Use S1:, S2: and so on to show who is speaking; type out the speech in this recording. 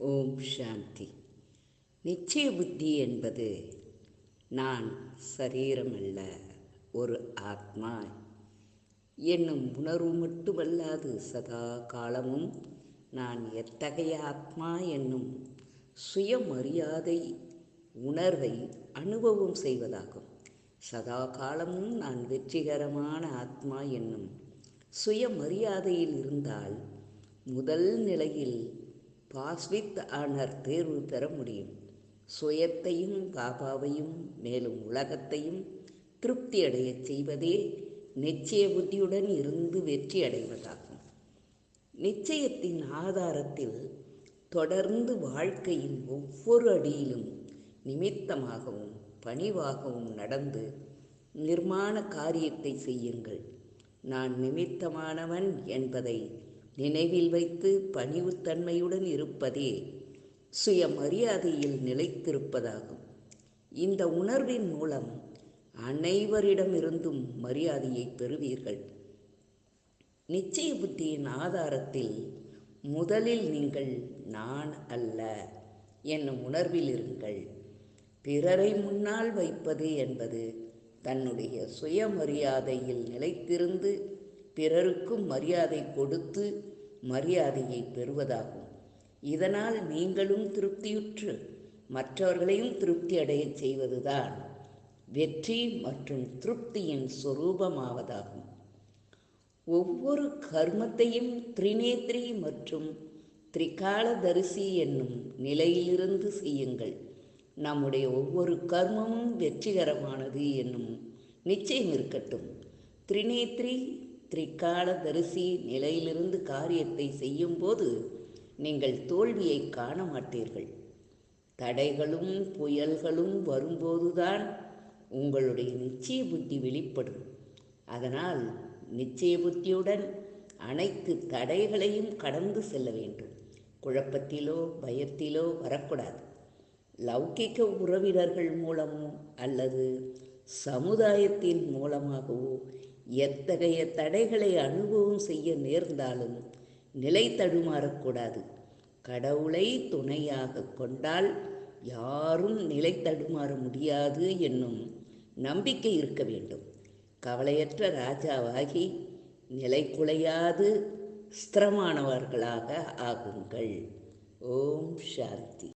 S1: ஓம் சாந்தி. நிச்சய புத்தி என்பது நான் சரீரமல்ல ஒரு ஆத்மா. என்னும் உணர்வு மட்டுமல்லாது சதா காலமும் நான் எத்தகைய ஆத்மா என்னும் சுயமரியாதை உணர்வை அனுபவம் செய்வதாகும். சதா காலமும் நான் வெற்றிகரமான ஆத்மா என்னும் சுயமரியாதையில் இருந்தால் முதல் நிலையில் பாஸ்வித் ஆனர் தேர்வு பெற முடியும். சுயத்தையும் பாபாவையும் மேலும் உலகத்தையும் திருப்தி அடைய செய்வதே நிச்சய புத்தியுடன் இருந்து வெற்றி அடைவதாகும். நிச்சயத்தின் ஆதாரத்தில் தொடர்ந்து வாழ்க்கையின் ஒவ்வொரு அடியிலும் நிமித்தமாகவும் பணிவாகவும் நடந்து நிர்மாண காரியத்தை செய்யுங்கள். நான் நிமித்தமானவன் என்பதை நினைவில் வைத்து பணிவுத்தன்மையுடன் இருப்பதே சுயமரியாதையில் நிலைத்திருப்பதாகும். இந்த உணர்வின் மூலம் அனைவரிடமிருந்தும் மரியாதையை பெறுவீர்கள். நிச்சய புத்தியின் ஆதாரத்தில் முதலில் நீங்கள் நான் அல்ல என்னும் உணர்வில் இருங்கள். பிறரை முன்னால் வைப்பது என்பது தன்னுடைய சுயமரியாதையில் நிலைத்திருந்து பிறருக்கும் மரியாதை கொடுத்து மரியாதையை பெறுவதாகும். இதனால் நீங்களும் திருப்தியுற்று மற்றவர்களையும் திருப்தி அடைய செய்வதுதான் வெற்றி மற்றும் திருப்தியின் சொரூபமாவதாகும். ஒவ்வொரு கர்மத்தையும் திரிநேத்ரி மற்றும் திரிகாலதரிசி என்னும் நிலையிலிருந்து செய்யுங்கள். நம்முடைய ஒவ்வொரு கர்மமும் வெற்றிகரமானது என்னும் நிச்சயம் இருக்கட்டும். திரிநேத்ரி திரிகாலதரிசி நிலையிலிருந்து காரியத்தை செய்யும்போது நீங்கள் தோல்வியை காண மாட்டீர்கள் தடைகளும் புயல்களும் வரும்போதுதான் உங்களுடைய நிச்சய புத்தி வெளிப்படும். அதனால் நிச்சய புத்தியுடன் அனைத்து தடைகளையும் கடந்து செல்ல வேண்டும். குழப்பத்திலோ பயத்திலோ வரக்கூடாது. லௌகிக்க உறவினர்கள் மூலமோ அல்லது சமுதாயத்தின் மூலமாகவோ எத்தகைய தடைகளை அனுபவம் செய்ய நேர்ந்தாலும் நிலை தடுமாறக்கூடாது கடவுளை துணையாக கொண்டால் யாரும் நிலை தடுமாற முடியாது என்னும் நம்பிக்கை இருக்க வேண்டும். கவலையற்ற ராஜாவாகி நிலை குலையாது ஸ்திரமானவர்களாக ஆகுங்கள். ஓம் சாந்தி.